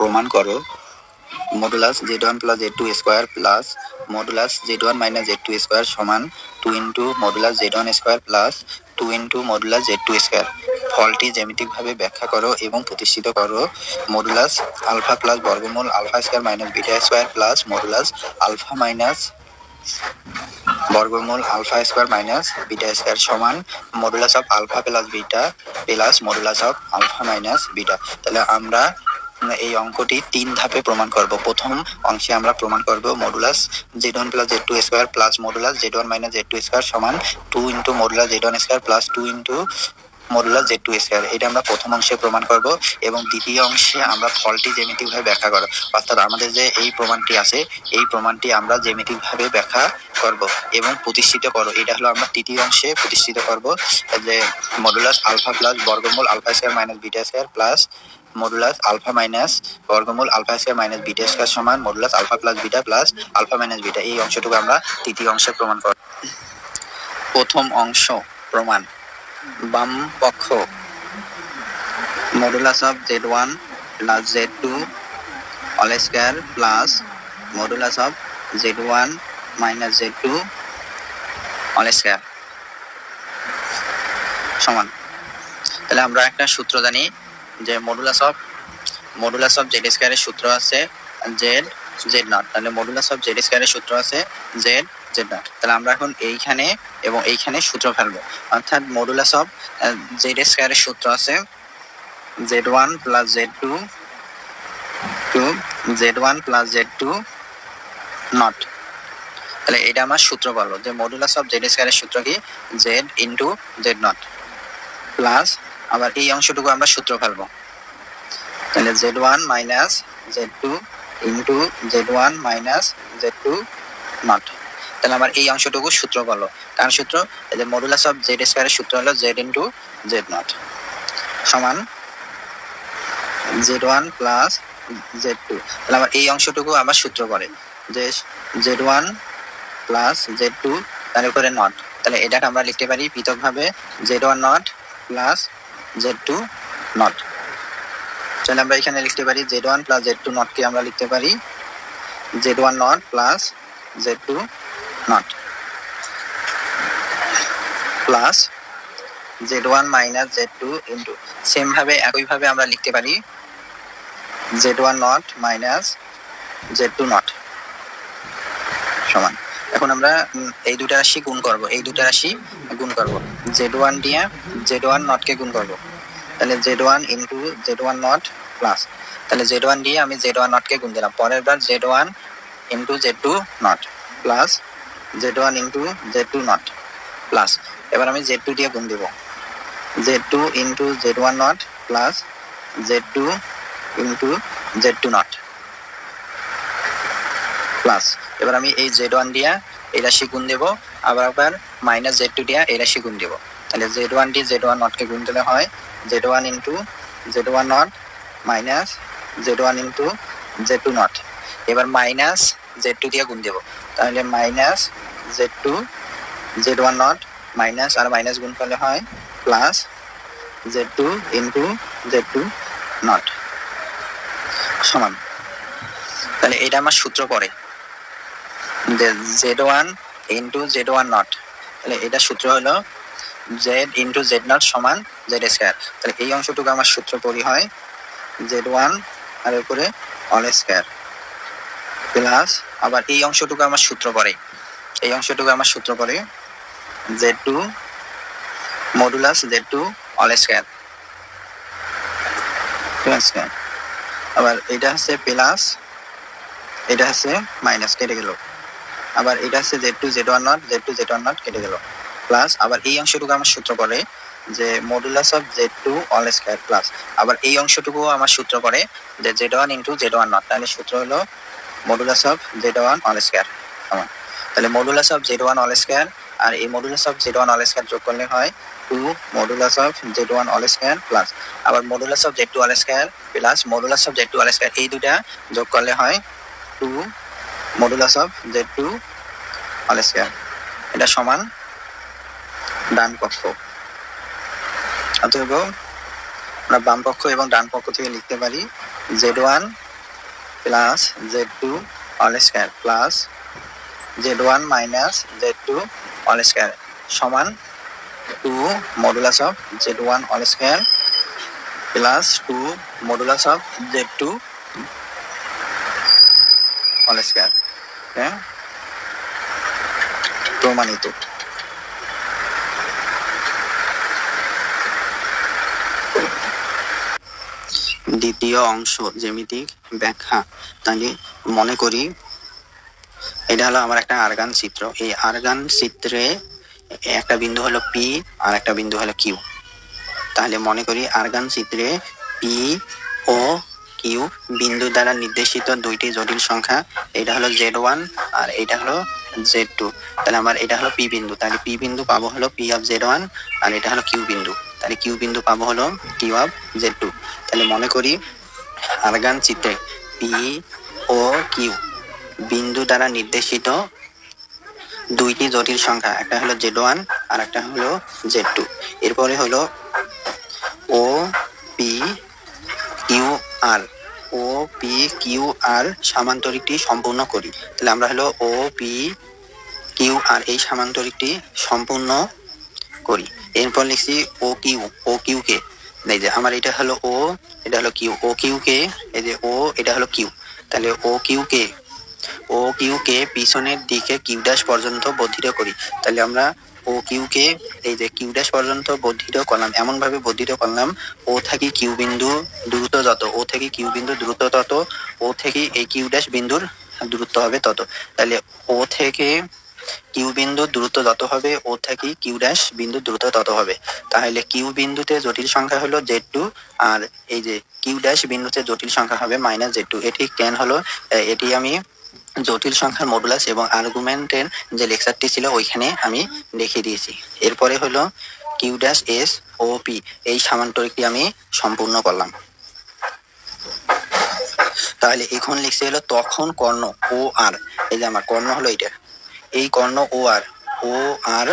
প্রমাণ করো। Modulus Z one plus Z two square plus modulus Z one minus Z two square সমান two into modulus Z one square plus two into modulus Z two square ফলটি জ্যামিতিকভাবে ব্যাখ্যা করো এবং প্রতিষ্ঠিত করো। মডুলাস আলফা প্লাস বর্গমূল alpha square minus beta square plus modulus alpha minus বর্গমূল alpha square minus beta square সমান modulus of alpha plus beta plus modulus of alpha minus beta তাহলে আমরা এই অঙ্কটি তিন ধাপে প্রমাণ করব। প্রথম অংশে আমরা প্রমাণ করব modulus Z one plus Z two square plus modulus Z one minus Z two square সমান two into modulus Z one square plus two into modulus Z two square এটা আমরা প্রথম অংশে প্রমাণ করব এবং দ্বিতীয় অংশে আমরা ফলটি জ্যামিতিকভাবে ব্যাখ্যা করব। অর্থাৎ আমাদের যে এই প্রমাণটি আছে, এই প্রমাণটি আমরা জ্যামিতিকভাবে ব্যাখ্যা করব এবং প্রতিষ্ঠিত করো এটা হলো আমরা তৃতীয় অংশে প্রতিষ্ঠিত করব যে মডুলাস আলফা প্লাস বর্গমূল alpha square minus beta square plus modulus alpha minus বর্গমূল alpha square minus beta square সমান modulus alpha plus beta plus alpha minus beta এই অংশটুকু আমরা তৃতীয় অংশে প্রমাণ করব প্রথম অংশ প্রমাণ। বাম পক্ষ। Modulus of Z one plus Z two all square plus modulus of Z one minus Z two all square সমান। তাহলে আমরা একটা সূত্র জানি যে modulus of modulus of Z স্কোয়ারের সূত্র আছে জেড জেড নট তাহলে মডুলাস অফ জেড স্কোয়ারের সূত্র আছে জেড জেড নট তাহলে আমরা এখন এইখানে এবং এইখানে সূত্র ফেলব। অর্থাৎ মডুলাস অফ জেড স্কোয়ারের সূত্র আছে Z one plus Z two two Z one plus Z two nought তাহলে এটা আমার সূত্র বলব যে মডুলাস অফ জেড স্কোয়ারের সূত্র কি? Z into Z nought plus আবার এই অংশটুকু আমরা সূত্র ফেলব। তাহলে Z one minus Z two into Z one minus Z two nought তাহলে আমার এই অংশটুকু সূত্র বলো। কারণ সূত্র? এই যে মডুলাস অফ জেড স্কোয়ারের সূত্র হলো জেড ইন্টু জেড নট সমান Z one plus Z two তাহলে আমার এই অংশটুকু আমার সূত্র করে যে Z one plus Z two তার উপরে নট তাহলে এটাকে আমরা লিখতে পারি পৃথকভাবে Z one nought plus Z two nought তাহলে আমরা এখানে লিখতে পারি Z one plus Z two নটকে আমরা লিখতে পারি। Z one nought plus Z two nought plus Z one minus Z two into সেমভাবে একইভাবে আমরা লিখতে পারি Z one nought minus Z two nought সমান। এখন আমরা এই দুটা রাশি গুণ করব, এই দুটা রাশি গুণ করব। জেড ওয়ান দিয়ে জেড ওয়ান নটকে গুণ করব তাহলে Z one into Z one nought plus তাহলে জেড ওয়ান দিয়ে আমি জেড ওয়ান নটকে গুণ দিলাম পরের বার Z one into Z two nought plus Z one into Z two nought plus এবার আমি জেড টু দিয়ে গুণ দিব Z two into Z one nought plus Z two into Z two nought plus এবার আমি এই জেড ওয়ান দিয়া এই রাশি গুণ দেবো আবার আবার মাইনাস জেড টু দিয়া এই রাশি গুণ দেবো তাহলে Z one D Z one নটকে গুণ দিলে হয় Z one into Z one nought minus Z one into Z two nought এবার মাইনাস জেড টু দিয়ে গুণ দেবো। তাহলে minus Z two Z one nought minus আর মাইনাস গুণ করলে হয় plus Z two into Z two nought সমান। তাহলে এটা আমার সূত্র পড়ে যে Z one into Z one nought তাহলে এটা সূত্র হলো জেড ইন্টু জেড নট সমান জেড স্কোয়ার তাহলে এই অংশটুকু আমার সূত্র পড়ি হয় জেড ওয়ান আর উপরে অল স্কোয়ার প্লাস আবার এই অংশটুকু আমার সূত্র পড়ে। এই অংশটুকু আমার সূত্র পড়ে Z two modulus Z two all square square আবার এটা হচ্ছে প্লাস এটা হচ্ছে মাইনাস কেটে গেল। আবার এটা হচ্ছে Z two Z one nought Z two Z one nought কেটে গেল। প্লাস আবার এই অংশটুকু আমার সূত্র করে যে modulus of Z two all square plus আবার এই অংশটুকু আমার সূত্র করে যে Z one into Z one nought তাহলে সূত্র হলো modulus of Z one all square সমান। তাহলে modulus of Z one all square আর এই modulus of Z one all square যোগ করলে হয় two modulus of Z one all square plus আবার modulus of Z two all square plus modulus of Z two all square এই দুটা যোগ করলে হয় two modulus of Z two all square এটা সমান ডান পক্ষ। অতএব আমরা বাম পক্ষ এবং ডান পক্ষ থেকে লিখতে পারি Z one plus Z two all square plus Z one minus Z two all square সমান two modulus of Z one all square plus two modulus of Z two all square প্রমাণিত। দ্বিতীয় অংশ জ্যামিতিক ব্যাখ্যা, তাহলে মনে করি এটা হলো আমার একটা আরগান চিত্র। এই আরগান চিত্রে একটা বিন্দু হলো পি আর একটা বিন্দু হলো কিউ তাহলে মনে করি আরগান চিত্রে পি ও কিউ বিন্দু দ্বারা নির্দেশিত দুইটি জটিল সংখ্যা, এটা হলো জেড ওয়ান আর এটা হলো জেড টু তাহলে আমার এটা হলো পি বিন্দু, তাহলে পি বিন্দু পাবো হলো পি অফ জেড ওয়ান আর এটা হলো কিউ বিন্দু। তাহলে কিউ বিন্দু পাবো হলো কিউ অফ জেড টু। তাহলে মনে করি আরগান চিত্রে পি ও কিউ বিন্দু দ্বারা নির্দেশিত দুইটি জটিল সংখ্যা, একটা হলো জেড ওয়ান আর একটা হলো জেড টু। এরপরে হলো O P Q R. O P Q R সামান্তরিকটি সম্পূর্ণ করি। তাহলে আমরা হলো ও পি কিউ আর এই সামান্তরিকটি সম্পূর্ণ করি। এরপর লিখছি ও কিউ ও কিউ কে এই যে আমার এটা হলো ও এটা হলো কিউ ও কিউ কে এই যে ও এটা হলো কিউ তাহলে ও কিউ কে ও কিউ কে পিছনের দিকে কিউ ড্যাশ পর্যন্ত বর্ধিত করি। তাহলে আমরা ও কিউ কে এই যে কিউ ড্যাশ পর্যন্ত বর্ধিত করলাম এমন ভাবে বর্ধিত করলাম ও থেকে কিউ বিন্দু দ্রুত যত ও থেকে কিউ বিন্দু দ্রুত তত ও থেকে এই কিউ ড্যাশ বিন্দুর দূরত্ব হবে তত। তাহলে ও থেকে কিউ বিন্দু দ্রুত যত হবে, ও থেকে কিউ ড্যাশ বিন্দু দ্রুত তত হবে। তাহলে কিউ বিন্দুতে জটিল সংখ্যা হলো জেড টু আর এই যে কিউ ড্যাশ বিন্দুতে জটিল সংখ্যা হবে মাইনাস জেড টু এটি কেন হলো এটি আমি জটিল সংখ্যার মডুলাস এবং আর্গুমেন্টের যে লেকচারটি ছিল, ওইখানে আমি দেখিয়ে দিয়েছি। এরপরে হলো Q dash S O P এই সামান্তরিকটি আমি সম্পূর্ণ করলাম। তাহলে এখন লিখছে হলো তখন কর্ণ ও আর এই যে আমার কর্ণ হলো এটা এই কর্ণ O R O R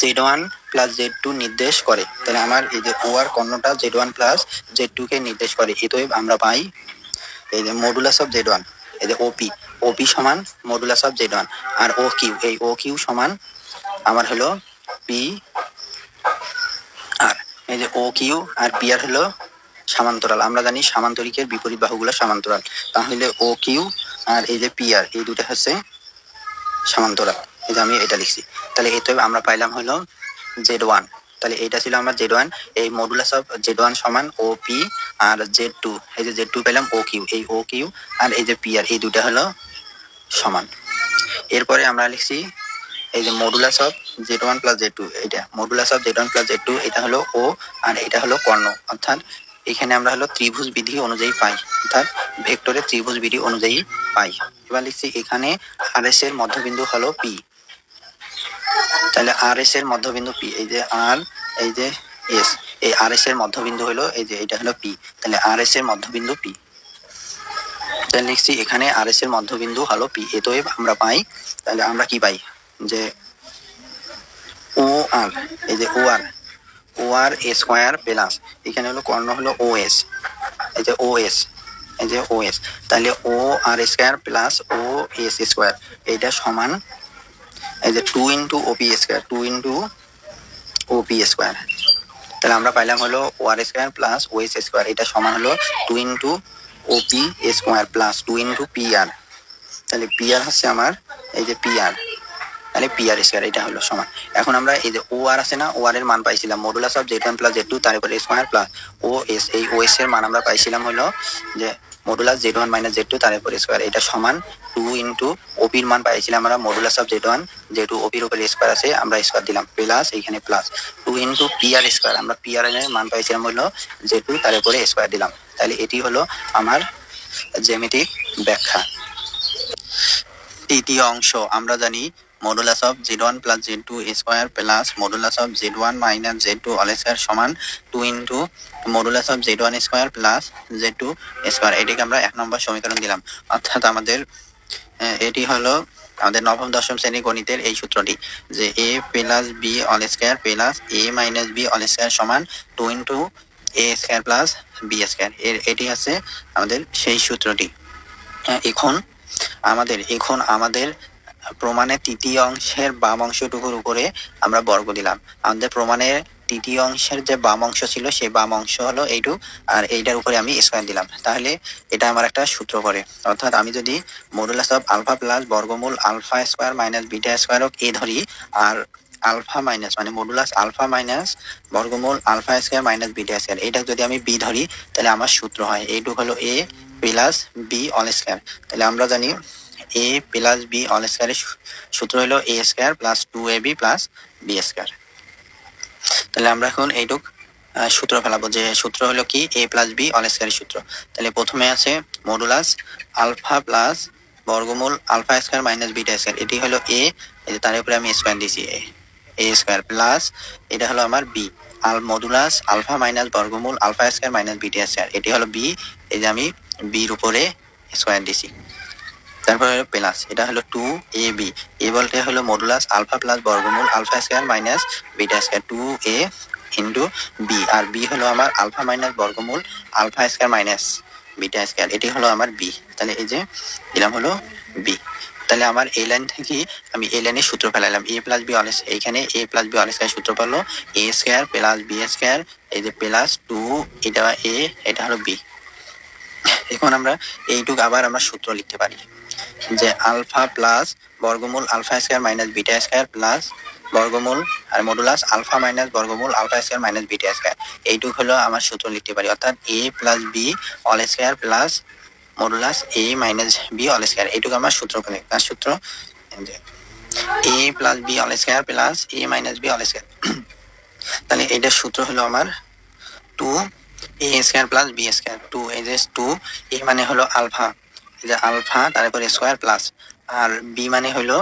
Z one plus Z two নির্দেশ করে। তাহলে আমার এই যে O R কর্ণটা Z one plus Z two কে নির্দেশ করে। এতএব আমরা পাই এই যে মডুলাস অফ জেড ওয়ান এই যে ওপি ওপি সমান মডুলাস অফ জেড ওয়ান আর ও কিউ এই ও কিউ সমান আমার হলো পি আর এই যে O Q R P R হলো সমান্তরাল। আমরা জানি সামান্তরিকের বিপরীত বাহুগুলো সমান্তরাল। তাহলে ও কিউ আর এই যে পি আর এই দুটো হচ্ছে সমান্তরাল এই যে আমি এটা লিখছি। তাহলে এতে আমরা পাইলাম হলো জেড ওয়ান তাহলে এইটা ছিল আমার জেড ওয়ান এই মডুলাস অফ জেড ওয়ান সমান ও পি আর জেড টু এই যে জেড টু পেলাম ও কিউ এই ও কিউ আর এই যে পি আর এই দুটা হলো সমান। এরপরে আমরা লিখছি এই যে modulus of Z one plus Z two এটা modulus of Z one plus Z two এটা হলো ও আর এটা হলো কর্ণ। অর্থাৎ এখানে আমরা হলো ত্রিভুজ বিধি অনুযায়ী পাই, অর্থাৎ ভেক্টরের ত্রিভুজ বিধি অনুযায়ী পাই। এবার লিখছি এখানে আর এস এর মধ্যবিন্দু হলো পি তাহলে আর এস এর মধ্যবিন্দু পি এই যে আর এই যে এস এই আর এস এর মধ্যবিন্দু হলো এই যে এটা হলো পি তাহলে আর এস এর মধ্যবিন্দু পি তাহলে লিখছি এখানে আর এস এর মধ্যবিন্দু হলো পি এতএব আমরা পাই, তাহলে আমরা কি পাই? যে ও আর এই যে O R O R square plus এখানে হলো কর্ণ হলো ও এস এই যে ও এস এই যে ও এস তাহলে O R square plus O S square এইটা সমান এই যে two into OP square two into OP square তাহলে আমরা পাইলাম হলো O R square plus O S square এটা সমান হলো two into OP square plus two into P R তাহলে পি আর হচ্ছে আমার, এই যে পি আর তাহলে পি আর স্কোয়ার এটা হলো সমান। এখন আমরা এই যে ও আর আছে না ও আর এর মান পাইছিলাম modulus of Z one plus Z two তারপরে স্কোয়ার প্লাস ও এস এই ও এস এর মান আমরা পাইছিলাম হলো যে modulus Z one minus Z two তার উপরে স্কোয়ার এটা সমান টু ইন্টু ওপির মান পাইছিলাম আমরা modulus of Z one Z two ওপির উপরে স্কোয়ার আছে, আমরা স্কোয়ার দিলাম। প্লাস এইখানে plus two into P R square আমরা পি আর এর মান পাইছিলাম হলো জেড টু তার স্কোয়ার দিলাম। তাহলে এটি হলো আমার জ্যামিতিক ব্যাখ্যা। তৃতীয় অংশ, আমরা জানি modulus of Z one plus Z two square plus modulus of Z one minus Z two all square সমান two into modulus of Z one square plus Z two square এটিকে আমরা এক নম্বর সমীকরণ দিলাম। অর্থাৎ আমাদের এটি হলো আমাদের নবম, দশম শ্রেণি গণিতের এই সূত্রটি যে A plus B all square plus A minus B all square সমান two into A square plus B square এর, এটি হচ্ছে আমাদের সেই সূত্রটি। এখন আমাদের এখন আমাদের প্রমাণের তৃতীয় অংশের বাম অংশটুকুর উপরে আমরা বর্গ দিলাম। আমাদের প্রমাণের তৃতীয় অংশের যে বাম অংশ ছিল, সেই বাম অংশ হলো এইটুক, আর এইটার উপরে আমি স্কোয়ার দিলাম। তাহলে এটা আমার একটা সূত্র করে অর্থাৎ আমি যদি মডুলাস অফ আলফা প্লাস বর্গমূল alpha square minus beta square A ধরি, আর আলফা মাইনাস মানে মডুলাস আলফা মাইনাস বর্গমূল alpha square minus beta square এটা যদি আমি বি ধরি, তাহলে আমার সূত্র হয়। এইটুক হলো A plus B all square তাহলে আমরা জানি এ প্লাস বি অল স্কোয়ারের সূত্র হলো A square plus two A B plus B square তাহলে আমরা এখন এইটুক সূত্র ফেলাবো যে সূত্র হলো কি? এ প্লাস বি অল স্কোয়ারের সূত্র। তাহলে প্রথমে আছে মডুলাস আলফা প্লাস বর্গমূল alpha square minus beta square এটি হলো এ তার উপরে আমি স্কোয়ার দিছি এ এ স্কোয়ার প্লাস এটা হলো আমার B all modulus alpha minus বর্গমূল alpha square minus beta square এটি হলো বি এই যে আমি বির উপরে স্কোয়ার দিছি তারপরে হলো প্লাস, এটা হলো টু এ বি এ বলতে হলো মডুলাস আলফা প্লাস বর্গমূল alpha square minus beta square two A into B R B হলো আমার আলফা মাইনাস বর্গমূল alpha square minus beta square এটি হলো আমার বি তাহলে এই যে দিলাম হলো বি তাহলে আমার এই লাইন থেকে আমি এই লাইনের সূত্র ফেলাইলাম এ প্লাস বি অনেস এইখানে এ প্লাস বি অনেস সূত্র পেল A square plus B square এই যে প্লাস টু এটা এ এটা হলো বি এখন আমরা এইটুকু আবার আমরা সূত্র লিখতে পারি। যে আলফা প্লাস বর্গমূল alpha square minus beta square plus বর্গমূল আর মডুলাস আলফা মাইনাস বর্গমূল alpha square minus beta square. এইটুক হলো আমার সূত্র লিখতে পারি। অর্থাৎ A plus B whole square plus modulus A minus B whole square এইটুকু আমার সূত্র তার সূত্র? A plus B whole square plus A minus B whole square তাহলে এইটার সূত্র হলো আমার two A square plus B square two এই যে টু এ মানে হলো আলফা। আলফা, তারপরে স্কোয়ার প্লাস। আর বি মানে হলো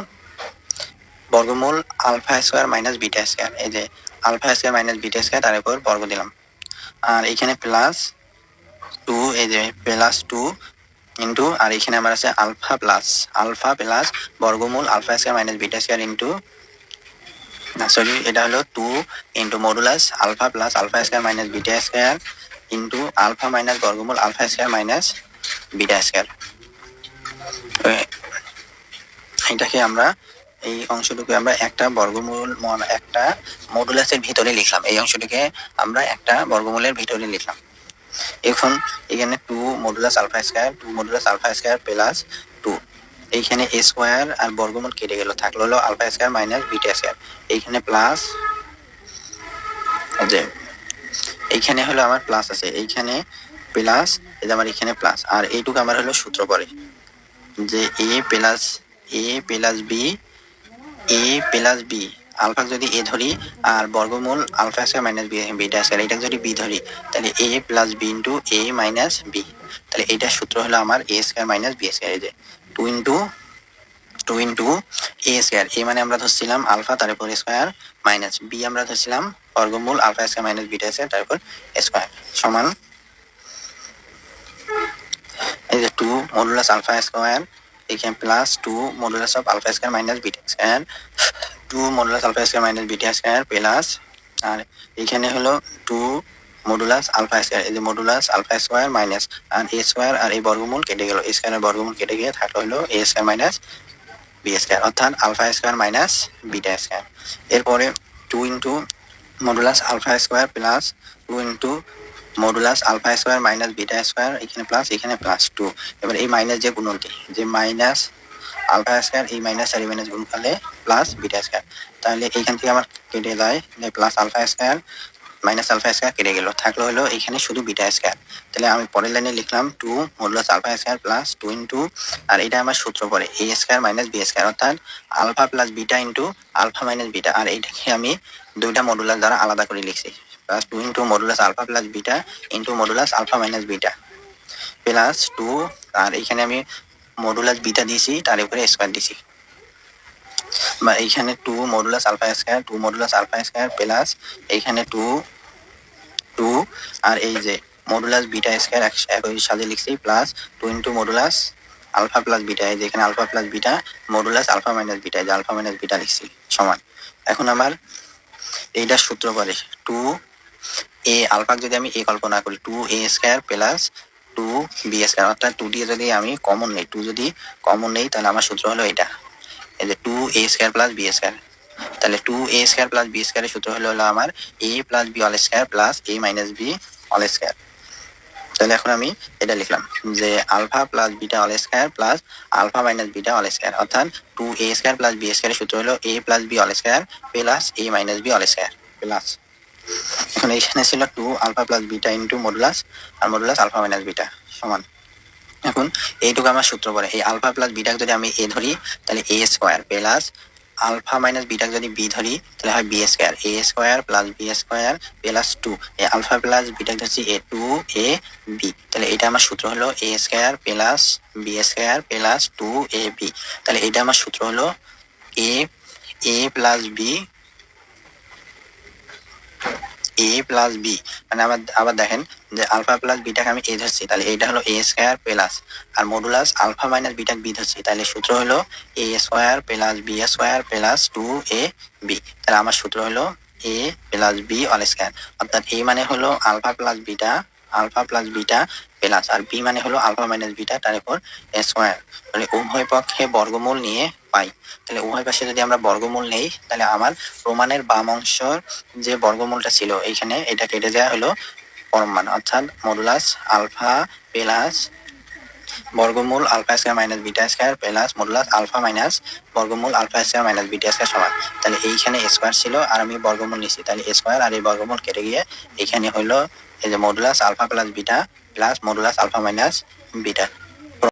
বর্গমূল alpha square minus beta square. এই যে alpha square minus beta square, তার উপর বর্গ দিলাম। আর এখানে প্লাস টু, এই যে প্লাস টু ইন্টু, আর এখানে আমার আছে আলফা প্লাস আলফা প্লাস বর্গমূল alpha square minus beta square into, না, সরি, এটা হলো two into modulus alpha plus alpha square minus beta square into alpha minus বর্গমূল alpha square minus beta square. এটাকে আমরা এই অংশটুকু আমরা একটা বর্গমূল একটা মডুলাসের ভিতরে লিখলাম। এই অংশটিকে আমরা একটা বর্গমূলের ভিতরে লিখলাম। এখন এখানে two modulus alpha square two modulus alpha square plus two এইখানে এ স্কোয়ার আর বর্গমূল কেটে গেল, থাকল হলো alpha square minus beta square এইখানে প্লাস যে, এইখানে হলো আমার প্লাস আছে। এইখানে প্লাস যে আমার এখানে প্লাস আর এইটুকু আমার হলো সূত্র পড়ে যে A plus A plus B, A plus B, alpha যদি এ ধরি আর বর্গমূল alpha square minus B, beta square, এটা যদি বি ধরি, তাহলে A plus B into A minus B. তাহলে এইটার সূত্র হলো আমার A square minus B square, এই যে two into two into A square, A মানে আমরা ধরছিলাম আলফা, তারপর স্কয়ার মাইনাস বি আমরা ধরছিলাম বর্গমূল alpha square minus beta square, তারপর স্কয়ার, সমান এই যে টু মডুলাস আলফা স্কয়ার এখানে plus two modulus of alpha square minus beta square two modulus alpha square minus beta square plus আর এখানে হলো টু মডুলাস আলফা স্কয়ার এই যে modulus alpha square minus আর এ স্কয়ার আর এই বর্গমূল কেটে গেল এ স্কয়ারের বর্গমূল কেটে গিয়ে থাকল হলো A square minus B square অর্থাৎ alpha square minus beta square এরপরে two into modulus alpha square plus two into modulus alpha square minus beta square এখানে প্লাস এখানে প্লাস টু এবার এই মাইনাস যে গুণনটি যে মাইনাস আলফা স্কয়ার এই মাইনাস আর এই মাইনাস গুণ করলে প্লাস বিটা স্কয়ার তাহলে এইখান থেকে আমার কেটে যায় plus alpha square minus alpha square কেটে গেল। থাকল হলো এখানে শুধু বিটা স্কয়ার তাহলে আমি পরের লাইনে লিখলাম two modulus alpha square plus two into আর এটা আমার সূত্র পড়ে A square minus B square অর্থাৎ alpha plus beta into alpha minus beta আর এইটাকে আমি দুইটা মডুলাস দ্বারা আলাদা করে লিখছি। Plus two into modulus alpha plus beta into modulus alpha minus beta plus two আর এখানে আমি মডুলাস বিটা দিয়েছি, তার উপরে স্কোয়ার দিছি বা এইখানে two modulus alpha square two modulus alpha square plus এইখানে টু টু আর এই যে মডুলাস বিটা স্কোয়ার একই সাথে লিখছি plus two into modulus alpha plus beta এই যে এখানে alpha plus beta modulus alpha minus beta এই যে আলফা মাইনাস বিটা লিখছি, সমান। এখন আমার এইটার সূত্র পড়ে টু এ আলফা যদি আমি এ কল্পনা করি two A square plus two B square অর্থাৎ টু দিয়ে যদি আমি কমন নেই টু যদি কমন নেই, তাহলে আমার সূত্র হলো এটা। এই যে two A square plus B square তাহলে two A square plus B স্কোয়ারের সূত্র হলো হলো আমার A plus B whole square plus A minus B whole square তাহলে এখন আমি এটা লিখলাম যে alpha plus beta whole square plus alpha minus beta whole square অর্থাৎ two A square plus B স্কোয়ারের সূত্র হলো A plus B whole square plus A minus B whole square plus এখন এইখানে ছিল two alpha plus beta into modulus আর modulus alpha minus beta সমান। এখন এইটুকু আমার সূত্র পড়ে এই আলফা প্লাস বিটাকে যদি আমি এ ধরি, তাহলে A square plus alpha minus বিটাকে যদি বি ধরি, তাহলে হয় B square A square plus B square plus two এই আলফা প্লাস বিটাকে ধরছি এ টু এ বি তাহলে এটা আমার সূত্র হলো A square plus B square plus two A B তাহলে এটা আমার সূত্র হলো A A plus B A plus B মানে আবার আবার দেখেন যে আলফা প্লাস বিটাকে আমি এ ধরছি, তাহলে এটা হলো এ স্কোয়ার প্লাস আর মডুলাস আলফা মাইনাস বিটাকে বি ধরছি, তাহলে সূত্র হলো A square plus B square plus two A B তাহলে আমার সূত্র হলো A plus B whole square অর্থাৎ এ মানে হলো alpha plus beta alpha plus beta plus আর বি মানে হলো আলফা মাইনাস বিটা তার উপর স্কোয়ার মানে উভয় পক্ষে বর্গমূল নিয়ে পাই। তাহলে উভয় পাশে যদি আমরা বর্গমূল নেই, তাহলে আমার প্রমাণের বাম অংশর যে বর্গমূলটা ছিল, এইখানে এটা কেটে দেওয়া হলো পরম মান অর্থাৎ মডুলাস আলফা প্লাস বর্গমূল alpha square minus beta square plus modulus alpha minus বর্গমূল alpha square minus beta square সমান। তাহলে এইখানে স্কয়ার ছিল আর আমি বর্গমূল নিছি। তাহলে স্কয়ার আর এই বর্গমূল কেটে গিয়ে এইখানে হলো এই যে modulus alpha plus beta plus modulus alpha minus beta.